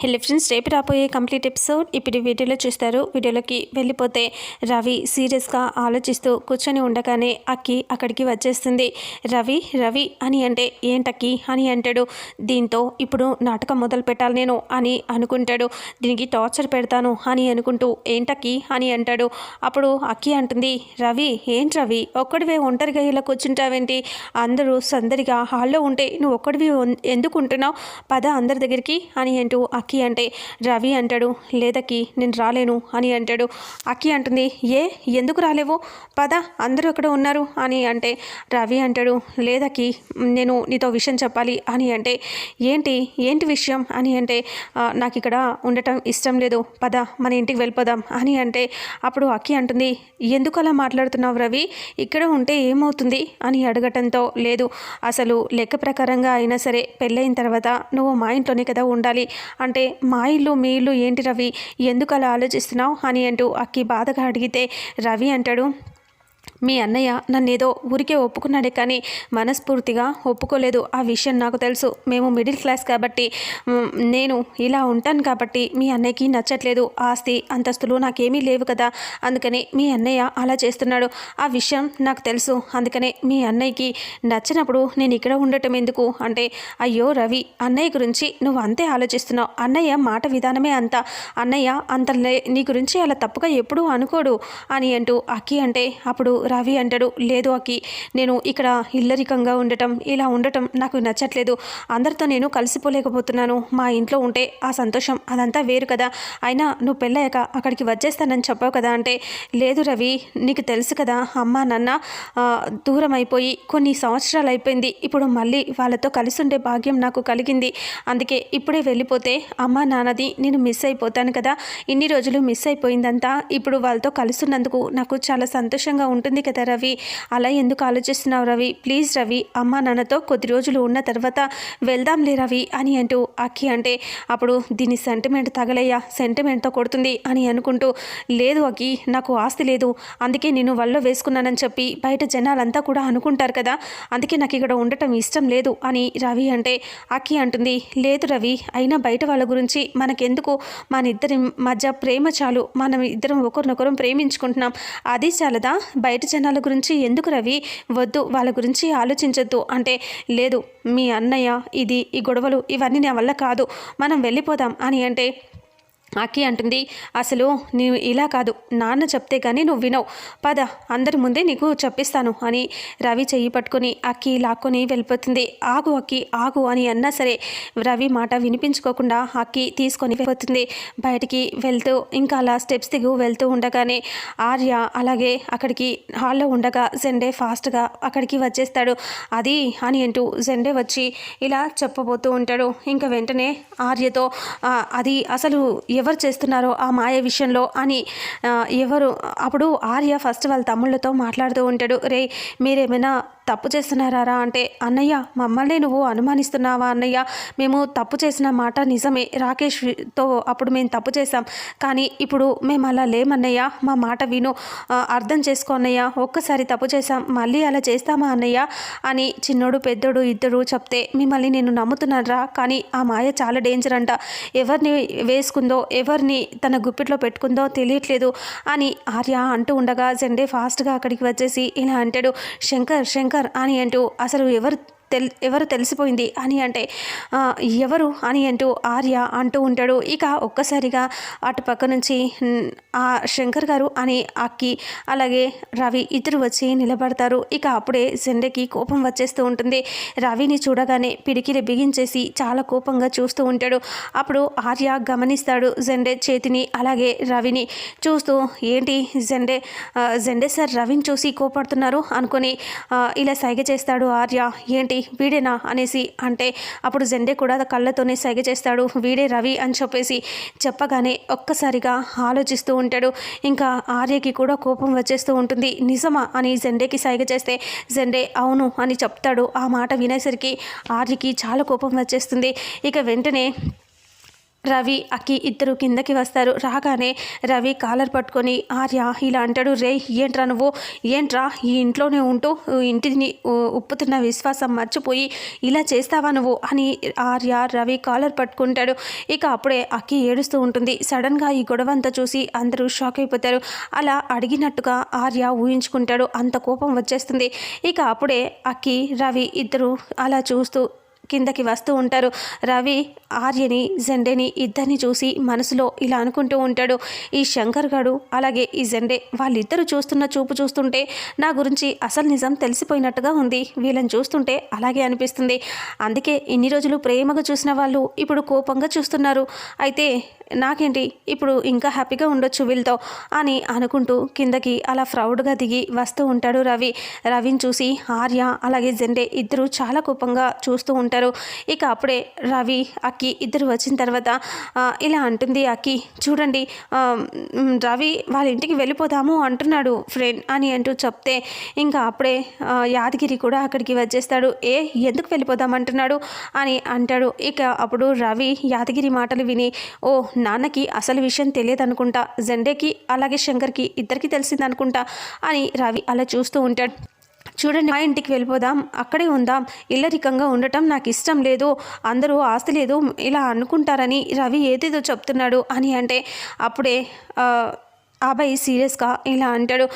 హెల్లీ friends రేపు రాబోయే complete episode ఇప్పుడు వీడియోలో చూస్తారు. వీడియోలోకి వెళ్ళిపోతే రవి సీరియస్గా ఆలోచిస్తూ కూర్చొని ఉండగానే అక్కి అక్కడికి వచ్చేస్తుంది. రవి రవి అని అంటే ఏంటక్కి అని అంటాడు. దీంతో ఇప్పుడు నాటకం మొదలు పెట్టాలి నేను అని అనుకుంటాడు. దీనికి టార్చర్ పెడతాను అని అనుకుంటూ ఏంటక్కి అని అంటాడు. అప్పుడు అక్కి అంటుంది రవి ఏంటి రవి? ఒక్కడివే ఒంటరిగా ఇలా కూర్చుంటావేంటి? అందరూ సందడిగా హాల్లో ఉంటే నువ్వు ఒక్కడివి ఎందుకుంటున్నావు? ఎందుకు ఉంటున్నావు పద అందరి దగ్గరికి అని అంటూ అక్కి అంటే రవి అంటాడు లేదక్కి నేను రాలేను అని అంటాడు. అక్కి అంటుంది ఏ ఎందుకు రాలేవు? పద అందరూ అక్కడ ఉన్నారు అని అంటే రవి అంటాడు లేదక్కి నేను నీతో విషయం చెప్పాలి అని అంటే ఏంటి ఏంటి విషయం? అని అంటే నాకు ఇక్కడ ఉండటం ఇష్టం లేదు పద మన ఇంటికి వెళ్ళిపోదాం అని అంటే అప్పుడు అక్కి అంటుంది ఎందుకు అలా మాట్లాడుతున్నావు రవి? ఇక్కడ ఉంటే ఏమవుతుంది? అని అడగటంతో లేదు అసలు లెక్క ప్రకారంగా అయినా సరే పెళ్ళైన తర్వాత నువ్వు మా ఇంట్లోనే కదా ఉండాలి అంటే మా ఇల్లు మీ ఇల్లు ఏంటి రవి? ఎందుకు అలా ఆలోచిస్తున్నావు? అని అంటూ అక్కి బాధగా అడిగితే రవి అంటాడు మీ అన్నయ్య నన్ను ఏదో ఊరికే ఒప్పుకున్నాడే కానీ మనస్ఫూర్తిగా ఒప్పుకోలేదు. ఆ విషయం నాకు తెలుసు. మేము మిడిల్ క్లాస్ కాబట్టి నేను ఇలా ఉంటాను కాబట్టి మీ అన్నయ్యకి నచ్చట్లేదు. ఆస్తి అంతస్తులు నాకేమీ లేవు కదా. అందుకని మీ అన్నయ్య అలా చేస్తున్నాడు. ఆ విషయం నాకు తెలుసు. అందుకనే మీ అన్నయ్యకి నచ్చినప్పుడు నేను ఇక్కడ ఉండటం ఎందుకు? అంటే అయ్యో రవి అన్నయ్య గురించి నువ్వు అంతే ఆలోచిస్తున్నావు. అన్నయ్య మాట విధానమే అంత. అన్నయ్య అంత లే నీ గురించి అలా తప్పుగా ఎప్పుడూ అనుకోడు అని అంటూ అక్కి అంటే అప్పుడు రవి అంటాడు లేదు అక్కి నేను ఇక్కడ ఇల్లరికంగా ఉండటం ఇలా ఉండటం నాకు నచ్చట్లేదు. అందరితో నేను కలిసిపోలేకపోతున్నాను. మా ఇంట్లో ఉంటే ఆ సంతోషం అదంతా వేరు కదా. అయినా నువ్వు పెళ్ళయ్యాక అక్కడికి వచ్చేస్తానని చెప్పావు కదా అంటే లేదు రవి నీకు తెలుసు కదా అమ్మ నాన్న దూరం అయిపోయి కొన్ని సంవత్సరాలు అయిపోయింది. ఇప్పుడు మళ్ళీ వాళ్ళతో కలిసి ఉండే భాగ్యం నాకు కలిగింది. అందుకే ఇప్పుడే వెళ్ళిపోతే అమ్మ నాన్నది నేను మిస్ అయిపోతాను కదా. ఇన్ని రోజులు మిస్ అయిపోయిందంతా. ఇప్పుడు వాళ్ళతో కలుస్తున్నందుకు నాకు చాలా సంతోషంగా ఉంటుంది కదా రవి? అలా ఎందుకు ఆలోచిస్తున్నావు రవి? ప్లీజ్ రవి అమ్మ నాన్నతో కొద్ది రోజులు ఉన్న తర్వాత వెళ్దాంలే రవి అని అంటూ అక్కి అంటే అప్పుడు దీని సెంటిమెంట్ తగలయ్యా సెంటిమెంట్తో కొడుతుంది అని అనుకుంటూ లేదు అక్కి నాకు ఆస్తి లేదు. అందుకే నేను వల్ల వేసుకున్నానని చెప్పి బయట జనాలంతా కూడా అనుకుంటారు కదా? అందుకే నాకు ఇక్కడ ఉండటం ఇష్టం లేదు అని రవి అంటే అక్కి అంటుంది లేదు రవి అయినా బయట వాళ్ళ గురించి మనకెందుకు? మన ఇద్దరి మధ్య ప్రేమ చాలు. మనం ఇద్దరం ఒకరినొకరం ప్రేమించుకుంటున్నాం. అది చాలదా? బయట జనాల గురించి ఎందుకు రవి? వద్దు వాళ్ళ గురించి ఆలోచించొద్దు. అంటే లేదు మీ అన్నయ్య ఇది ఈ గొడవలు ఇవన్నీ నా వల్ల కాదు. మనం వెళ్ళిపోదాం అని అంటే అక్కి అంటుంది అసలు నీవు ఇలా కాదు. నాన్న చెప్తే కానీ నువ్వు వినవు. పద అందరి ముందే నీకు చెప్పిస్తాను అని రవి చెయ్యి పట్టుకొని అక్కి లాక్కొని వెళ్ళిపోతుంది. ఆగు అక్కి ఆగు అని అన్నా సరే రవి మాట వినిపించుకోకుండా అక్కి తీసుకొని వెళ్ళిపోతుంది. బయటికి వెళ్తూ ఇంకా అలా స్టెప్స్ దిగు వెళ్తూ ఉండగానే ఆర్య అలాగే అక్కడికి హాల్లో ఉండగా జెండే ఫాస్ట్గా అక్కడికి వచ్చేస్తాడు. అది అని అంటూ జెండే వచ్చి ఇలా చెప్పబోతూ ఉంటాడు. ఇంకా వెంటనే ఆర్యతో అది అసలు ఎవరు చేస్తున్నారో ఆ మాయ విషయంలో అని ఎవరు అప్పుడు ఆర్య ఫస్ట్ వాళ్ళ తమ్ముళ్ళతో మాట్లాడుతూ ఉంటాడు. రే మీరేమైనా తప్పు చేస్తున్నారా అంటే అన్నయ్య మమ్మల్ని నువ్వు అనుమానిస్తున్నావా అన్నయ్య? మేము తప్పు చేసిన మాట నిజమే. రాకేష్తో అప్పుడు మేము తప్పు చేశాం. కానీ ఇప్పుడు మేము అలా లేమన్నయ్య. మా మాట విను. అర్థం చేసుకో అన్నయ్య. ఒక్కసారి తప్పు చేశాం. మళ్ళీ అలా చేస్తామా అన్నయ్య? అని చిన్నోడు పెద్దోడు ఇద్దరు చెప్తే మిమ్మల్ని నేను నమ్ముతున్నారా కానీ ఆ మాయ చాలా డేంజర్ అంట. ఎవరిని వేసుకుందో ఎవరిని తన గుప్పిట్లో పెట్టుకుందో తెలియట్లేదు అని ఆర్య అంటూ ఉండగా జెండే ఫాస్ట్గా అక్కడికి వచ్చేసి ఇలా అంటాడు. శంకర్ శంకర్ అని అంటూ అసలు ఎవరు తెల్ ఎవరు తెలిసిపోయింది? అని అంటే ఎవరు? అని అంటూ ఆర్య అంటూ ఉంటాడు. ఇక ఒక్కసారిగా అటు పక్క నుంచి ఆ శంకర్ గారు అని అక్కి అలాగే రవి ఇద్దరు వచ్చి నిలబడతారు. ఇక అప్పుడే జెండకి కోపం వచ్చేస్తూ ఉంటుంది. రవిని చూడగానే పిడికిలి బిగించేసి చాలా కోపంగా చూస్తూ ఉంటాడు. అప్పుడు ఆర్య గమనిస్తాడు జెండే చేతిని అలాగే రవిని చూస్తూ ఏంటి జెండే జెండే సార్ రవిని చూసి కోపడుతున్నారు? అనుకొని ఇలా సైగ చేస్తాడు ఆర్య. ఏంటి వీడేనా అనేసి అంటే అప్పుడు జెండే కూడా కళ్ళతోనే సైగ చేస్తాడు. వీడే రవి అని చెప్పేసి చెప్పగానే ఒక్కసారిగా ఆలోచిస్తూ ఉంటాడు. ఇంకా ఆర్యకి కూడా కోపం వచ్చేస్తూ ఉంటుంది. నిజమా అని జెండేకి సైగ చేస్తే జెండే అవును అని చెప్తాడు. ఆ మాట వినేసరికి ఆర్యకి చాలా కోపం వచ్చేస్తుంది. ఇక వెంటనే రవి అక్కి ఇద్దరు కిందకి వస్తారు. రాగానే రవి కాలర్ పట్టుకొని ఆర్య ఇలా అంటాడు రే ఏంట్రా నువ్వు? ఏంట్రా? ఈ ఇంట్లోనే ఉంటూ ఇంటిని ఉప్పుతున్న విశ్వాసం మర్చిపోయి ఇలా చేస్తావా నువ్వు? అని ఆర్య రవి కాలర్ పట్టుకుంటాడు. ఇక అప్పుడే అక్కి ఏడుస్తూ ఉంటుంది. సడన్గా ఈ గొడవ అంతా చూసి అందరూ షాక్ అయిపోతారు. అలా అడిగినట్టుగా ఆర్య ఊహించుకుంటాడు. అంత కోపం వచ్చేస్తుంది. ఇక అప్పుడే అక్కి రవి ఇద్దరు అలా చూస్తూ కిందకి వస్తూ ఉంటారు. రవి ఆర్యని జెండేని ఇద్దరిని చూసి మనసులో ఇలా అనుకుంటూ ఉంటాడు. ఈ శంకర్ గడు అలాగే ఈ జెండే వాళ్ళిద్దరూ చూస్తున్న చూపు చూస్తుంటే నా గురించి అసలు నిజం తెలిసిపోయినట్టుగా ఉంది. వీళ్ళని చూస్తుంటే అలాగే అనిపిస్తుంది. అందుకే ఇన్ని రోజులు ప్రేమగా చూసిన వాళ్ళు ఇప్పుడు కోపంగా చూస్తున్నారు. అయితే నాకేంటి ఇప్పుడు ఇంకా హ్యాపీగా ఉండొచ్చు వీళ్ళతో అని అనుకుంటూ కిందకి అలా ప్రౌడ్గా దిగి వస్తూ ఉంటాడు రవి. రవిని చూసి ఆర్య అలాగే జెండే ఇద్దరు చాలా కోపంగా చూస్తూ ఉంటారు. ఇక అప్పుడే రవి అక్కి ఇద్దరు వచ్చిన తర్వాత ఇలా అంటుంది అక్కి చూడండి రవి వాళ్ళ ఇంటికి వెళ్ళిపోదాము అంటున్నాడు ఫ్రెండ్ అని అంటూ చెప్తే ఇంకా అప్పుడే యాదగిరి కూడా అక్కడికి వచ్చేస్తాడు. ఏ ఎందుకు వెళ్ళిపోదాం అంటున్నాడు? అని అంటాడు. ఇక అప్పుడు రవి యాదగిరి మాటలు విని ఓ నాన్నకి అసలు విషయం తెలియదు అనుకుంటా జెండేకి అలాగే శంకర్కి ఇద్దరికి తెలిసింది అనుకుంటా అని రవి అలా చూస్తూ ఉంటాడు. చూడండి మా ఇంటికి వెళ్ళిపోదాం అక్కడే ఉందాం ఇల్లరికంగా ఉండటం నాకు ఇష్టం లేదు అందరూ ఆస్తి లేదు ఇలా అనుకుంటారని రవి ఏదేదో చెప్తున్నాడు అని అంటే అప్పుడే అబ్బాయి సీరియస్గా ఇలా అంటాడు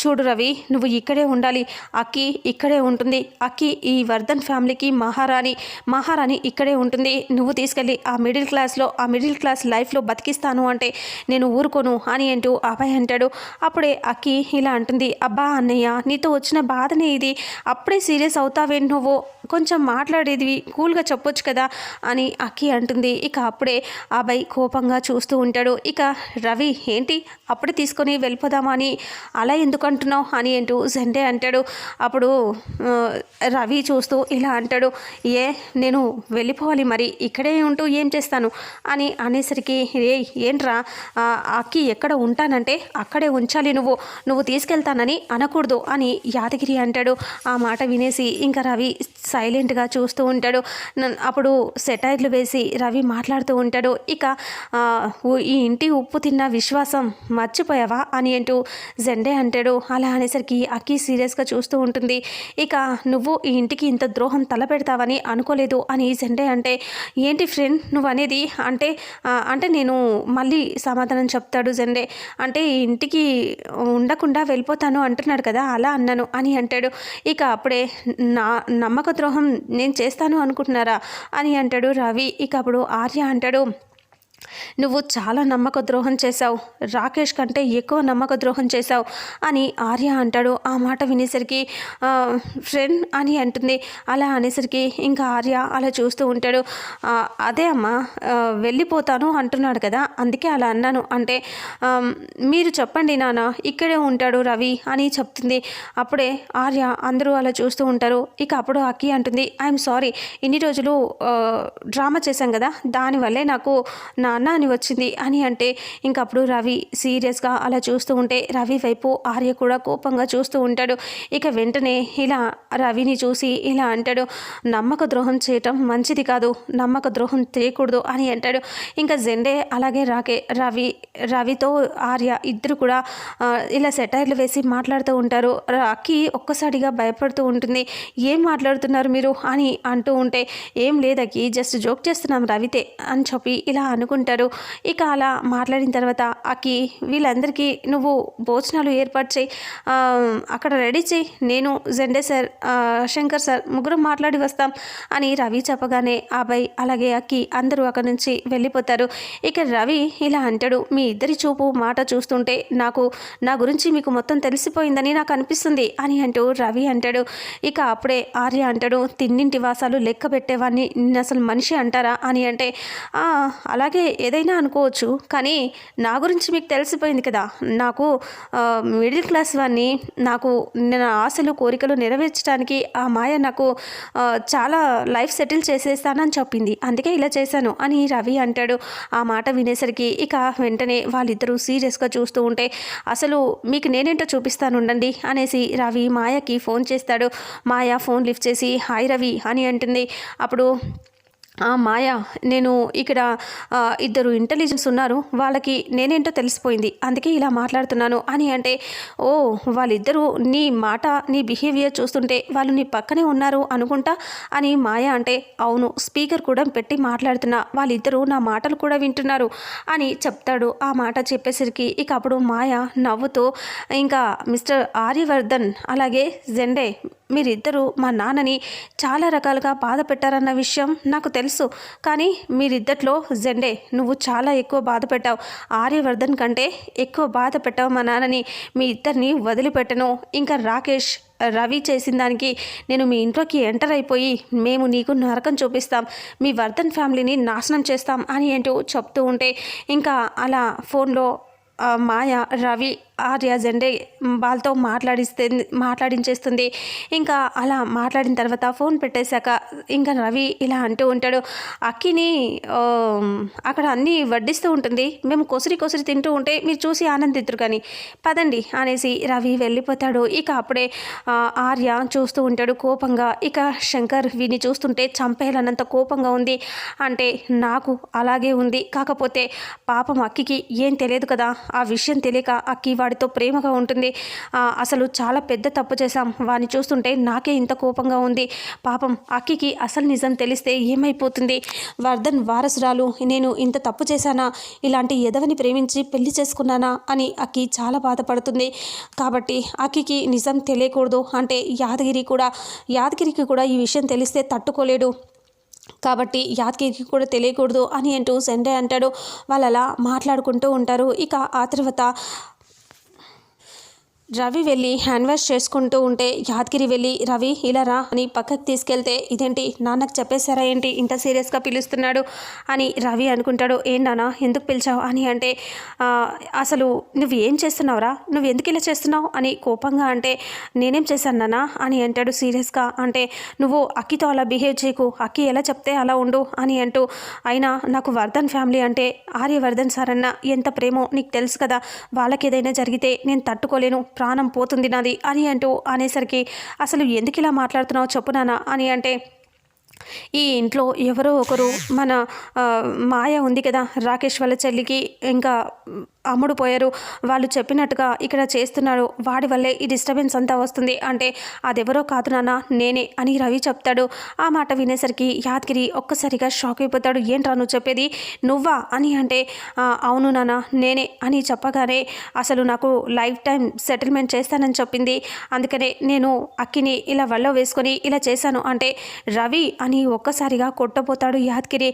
చూడు రవి నువ్వు ఇక్కడే ఉండాలి. అక్కి ఇక్కడే ఉంటుంది. అక్కి ఈ వర్ధన్ ఫ్యామిలీకి మహారాణి మహారాణి ఇక్కడే ఉంటుంది. నువ్వు తీసుకెళ్ళి ఆ మిడిల్ క్లాస్లో ఆ మిడిల్ క్లాస్ లైఫ్లో బతికిస్తాను అంటే నేను ఊరుకోను అని అంటూ అబ్బాయి అంటాడు. అప్పుడే అక్కి ఇలా అంటుంది అబ్బా అన్నయ్య నీతో వచ్చిన బాధనే ఇది. అప్పుడే సీరియస్ అవుతావేంటి నువ్వు? కొంచెం మాట్లాడేది కూల్గా చెప్పొచ్చు కదా అని అక్కి అంటుంది. ఇక అప్పుడే అబ్బాయి కోపంగా చూస్తూ ఉంటాడు. ఇక రవి ఏంటి? అప్పుడే తీసుకొని వెళ్ళిపోదామా అని అలా ఎందుకు అంటున్నావు అని అంటూ జెండే అంటాడు. అప్పుడు రవి చూస్తూ ఇలా అంటాడు ఏ నేను వెళ్ళిపోవాలి మరి ఇక్కడే ఉంటూ ఏం చేస్తాను? అని అనేసరికి ఏ ఏంట్రా అక్కి ఎక్కడ ఉంటానంటే అక్కడే ఉంచాలి నువ్వు నువ్వు తీసుకెళ్తానని అనకూడదు అని యాదగిరి అంటాడు. ఆ మాట వినేసి ఇంకా రవి సైలెంట్గా చూస్తూ ఉంటాడు. అప్పుడు సెటైర్లు వేసి రవి మాట్లాడుతూ ఉంటాడు. ఇక ఈ ఇంటి ఉప్పు తిన్న విశ్వాసం మర్చిపోయావా అని అంటూ జెండే అంటాడు. అలా అనేసరికి అక్కి సీరియస్గా చూస్తూ ఉంటుంది. ఇక నువ్వు ఈ ఇంటికి ఇంత ద్రోహం తలపెడతావని అనుకోలేదు అని జెండే అంటే ఏంటి ఫ్రెండ్ నువ్వు అనేది అంటే అంటే నేను మళ్ళీ సమాధానం చెప్తాడు జెండే. అంటే ఈ ఇంటికి ఉండకుండా వెళ్ళిపోతాను అంటున్నాడు కదా అలా అన్నాను అని అంటాడు. ఇక అప్పుడే నా నమ్మక ద్రోహం నేను చేస్తాను అనుకుంటున్నారా? అని అంటాడు రవి. ఇక అప్పుడు ఆర్య అంటాడు నువ్వు చాలా నమ్మక ద్రోహం చేశావు. రాకేష్ కంటే ఎక్కువ నమ్మక ద్రోహం చేశావు అని ఆర్య అంటాడు. ఆ మాట వినేసరికి ఫ్రెండ్ అని అంటుంది. అలా అనేసరికి ఇంకా ఆర్య అలా చూస్తూ ఉంటాడు. అదే అమ్మా వెళ్ళిపోతాను అంటున్నాడు కదా అందుకే అలా అన్నాను. అంటే మీరు చెప్పండి నాన్న ఇక్కడే ఉంటాడు రవి అని చెప్తుంది. అప్పుడే ఆర్య అందరూ అలా చూస్తూ ఉంటారు. ఇక అప్పుడు అక్కి అంటుంది ఐఎమ్ సారీ ఇన్ని రోజులు డ్రామా చేశాం కదా దానివల్లే నాకు నాన్న అని వచ్చింది అని అంటే ఇంకప్పుడు రవి సీరియస్గా అలా చూస్తూ ఉంటే రవి వైపు ఆర్య కూడా కోపంగా చూస్తూ ఉంటాడు. ఇక వెంటనే ఇలా రవిని చూసి ఇలా అంటాడు నమ్మక ద్రోహం చేయటం మంచిది కాదు నమ్మక ద్రోహం చేయకూడదు అని అంటాడు. ఇంకా జెండే అలాగే రాకే రవి రవితో ఆర్య ఇద్దరు కూడా ఇలా సెటైర్లు వేసి మాట్లాడుతూ ఉంటారు. రాకి ఒక్కసారిగా భయపడుతూ ఉంటుంది ఏం మాట్లాడుతున్నారు మీరు? అని అంటూ ఉంటే ఏం లేదకి జస్ట్ జోక్ చేస్తున్నాం రవితే అని చెప్పి ఇలా ఉంటారు. ఇక అలా మాట్లాడిన తర్వాత అక్కి వీళ్ళందరికీ నువ్వు భోజనాలు ఏర్పాటు చేయి. అక్కడ రెడీ చేయి. నేను జెండే సార్ శంకర్ సార్ ముగ్గురం మాట్లాడి వస్తాం అని రవి చెప్పగానే అబ్బాయి అలాగే అక్కి అందరూ అక్కడ నుంచి వెళ్ళిపోతారు. ఇక రవి ఇలా అంటాడు మీ ఇద్దరి చూపు మాట చూస్తుంటే నాకు నా గురించి మీకు మొత్తం తెలిసిపోయిందని నాకు అనిపిస్తుంది అని అంటూ రవి అంటాడు. ఇక అప్పుడే ఆర్య అంటాడు తిన్నింటి వాసాలు లెక్క పెట్టేవాడిని నిన్ను అసలు మనిషి అంటారా? అని అంటే అలాగే ఏదైనా అనుకోవచ్చు కానీ నా గురించి మీకు తెలిసిపోయింది కదా. నాకు మిడిల్ క్లాస్ వాడిని నాకు నా ఆశలు కోరికలు నెరవేర్చడానికి ఆ మాయ నాకు చాలా లైఫ్ సెటిల్ చేసేస్తానని చెప్పింది. అందుకే ఇలా చేశాను అని రవి అంటాడు. ఆ మాట వినేసరికి ఇక వెంటనే వాళ్ళిద్దరూ సీరియస్గా చూస్తూ ఉంటే అసలు మీకు నేనేంటో చూపిస్తాను ఉండండి అనేసి రవి మాయకి ఫోన్ చేస్తాడు. మాయ ఫోన్ లిఫ్ట్ చేసి హాయ్ రవి అని అంటుంది. అప్పుడు మాయ నేను ఇక్కడ ఇద్దరు ఇంటెలిజెన్స్ ఉన్నారు. వాళ్ళకి నేనేంటో తెలిసిపోయింది. అందుకే ఇలా మాట్లాడుతున్నాను అని అంటే ఓ వాళ్ళిద్దరూ నీ మాట నీ బిహేవియర్ చూస్తుంటే వాళ్ళు నీ పక్కనే ఉన్నారు అనుకుంటా అని మాయ అంటే అవును స్పీకర్ కూడా పెట్టి మాట్లాడుతున్నా. వాళ్ళిద్దరూ నా మాటలు కూడా వింటున్నారు అని చెప్తాడు. ఆ మాట చెప్పేసరికి ఇక అప్పుడు మాయ నవ్వుతూ ఇంకా మిస్టర్ ఆర్యవర్ధన్ అలాగే జెండే మీరిద్దరూ మా నాన్నని చాలా రకాలుగా బాధ పెట్టారన్న విషయం నాకు తెలుసు కానీ మీరిద్దట్లో జెండే నువ్వు చాలా ఎక్కువ బాధ పెట్టావు. ఆర్యవర్ధన్ కంటే ఎక్కువ బాధ పెట్టావు మా నాన్నని. మీ ఇద్దరిని వదిలిపెట్టను. ఇంకా రాకేష్ రవి చేసిన దానికి నేను మీ ఇంట్లోకి ఎంటర్ అయిపోయి మేము నీకు నరకం చూపిస్తాం. మీ వర్ధన్ ఫ్యామిలీని నాశనం చేస్తాం అని ఏంటో చెప్తూ ఉంటే ఇంకా అలా ఫోన్లో మాయ రవి ఆర్య జెండే వాళ్ళతో మాట్లాడిస్తే మాట్లాడించేస్తుంది. ఇంకా అలా మాట్లాడిన తర్వాత ఫోన్ పెట్టేశాక ఇంకా రవి ఇలా అంటూ ఉంటాడు అక్కిని అక్కడ అన్నీ వడ్డిస్తూ ఉంటుంది. మేము కొసిరి కొసిరి తింటూ ఉంటే మీరు చూసి ఆనందిద్దరు కానీ. పదండి అనేసి రవి వెళ్ళిపోతాడు. ఇక అప్పుడే ఆర్య చూస్తూ ఉంటాడు కోపంగా. ఇక శంకర్ వీని చూస్తుంటే చంపేయాలన్నంత కోపంగా ఉంది. అంటే నాకు అలాగే ఉంది. కాకపోతే పాపం అక్కికి ఏం తెలియదు కదా. ఆ విషయం తెలియక అక్కి వాడితో ప్రేమగా ఉంటుంది. అసలు చాలా పెద్ద తప్పు చేశాం. వాడిని చూస్తుంటే నాకే ఇంత కోపంగా ఉంది. పాపం అక్కికి అసలు నిజం తెలిస్తే ఏమైపోతుంది? వర్ధన్ వారసురాలు నేను ఇంత తప్పు చేశానా? ఇలాంటి ఎదవని ప్రేమించి పెళ్ళి చేసుకున్నానా? అని అక్కి చాలా బాధపడుతుంది. కాబట్టి అక్కికి నిజం తెలియకూడదు. అంటే యాదగిరి కూడా యాదగిరికి కూడా ఈ విషయం తెలిస్తే తట్టుకోలేడు. కాబట్టి యాదగిరికి కూడా తెలియకూడదు అని అంటూ సండే అంటాడు. వాళ్ళు అలా మాట్లాడుకుంటూ ఉంటారు. ఇక ఆ తర్వాత రవి వెళ్ళి హ్యాండ్ వాష్ చేసుకుంటూ ఉంటే యాదగిరి వెళ్ళి రవి ఇలా రా అని పక్కకు తీసుకెళ్తే ఇదేంటి నాన్నకు చెప్పేశారా ఏంటి ఇంత సీరియస్గా పిలుస్తున్నాడు అని రవి అనుకుంటాడు. ఏం నాన్న ఎందుకు పిలిచావు అని అంటే అసలు నువ్వు ఏం చేస్తున్నావురా? నువ్వు ఎందుకు ఇలా చేస్తున్నావు? అని కోపంగా అంటే నేనేం చేశాను నాన్న అని అంటాడు సీరియస్గా. అంటే నువ్వు అక్కితో అలా బిహేవ్ చేయకు అక్కి ఎలా చెప్తే అలా ఉండు అని అంటూ అయినా నాకు వర్ధన్ ఫ్యామిలీ అంటే ఆర్యవర్ధన్ సార్ అన్న ఎంత ప్రేమో నీకు తెలుసు కదా వాళ్ళకి ఏదైనా జరిగితే నేను తట్టుకోలేను ప్రాణం పోతుంది నాది అని అంటూ అనేసరికి అసలు ఎందుకు ఇలా మాట్లాడుతున్నావు చెప్పు నాన్న అని అంటే ఈ ఇంట్లో ఎవరో ఒకరు మన మాయ ఉంది కదా రాకేష్ వాళ్ళ చెల్లికి ఇంకా అమ్ముడు పోయారు వాళ్ళు చెప్పినట్టుగా ఇక్కడ చేస్తున్నారు. వాడి వల్లే ఈ డిస్టర్బెన్స్ అంతా వస్తుంది. అంటే అదెవరో కాదు నాన్న నేనే అని రవి చెప్తాడు. ఆ మాట వినేసరికి యాదగిరి ఒక్కసారిగా షాక్ అయిపోతాడు. ఏంట్రా నువ్వు చెప్పేది? నువ్వా అని అంటే అవును నాన్న నేనే అని చెప్పగానే అసలు నాకు లైఫ్ టైం సెటిల్మెంట్ చేస్తానని చెప్పింది. అందుకనే నేను అక్కిని ఇలా వల్ల వేసుకొని ఇలా చేశాను. అంటే రవి అని ఒక్కసారిగా కొట్టబోతాడు యాదగిరి.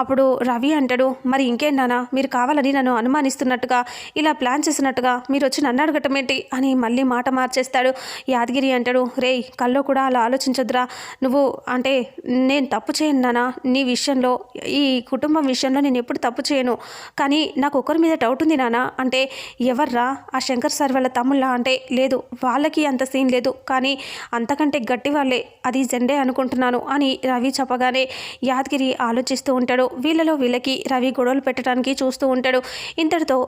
అప్పుడు రవి అంటాడు మరి ఇంకేం నాన్న మీరు కావాలని నన్ను అనుమానిస్తున్నట్టు అనుమానిస్తున్నట్టుగా ఇలా ప్లాన్ చేసినట్టుగా మీరు వచ్చి నన్ను అడగటం ఏంటి? అని మళ్ళీ మాట మార్చేస్తాడు. యాదగిరి అంటాడు రేయ్ కల్లో కూడా అలా ఆలోచించొద్దురా. నువ్వు అంటే నేను తప్పు చేయను నానా. నీ విషయంలో ఈ కుటుంబం విషయంలో నేను ఎప్పుడు తప్పు చేయను. కానీ నాకు ఒకరి మీద డౌట్ ఉంది నానా. అంటే ఎవర్రా ఆ శంకర్ సార్ వాళ్ళ తమ్ముళ్ళ? అంటే లేదు వాళ్ళకి అంత సీన్ లేదు. కానీ అంతకంటే గట్టి వాళ్ళే. అది జెండే అనుకుంటున్నాను అని రవి చెప్పగానే యాదగిరి ఆలోచిస్తూ ఉంటాడు. వీళ్ళలో వీళ్ళకి రవి గొడవలు పెట్టడానికి చూస్తూ ఉంటాడు. ఇంతటితో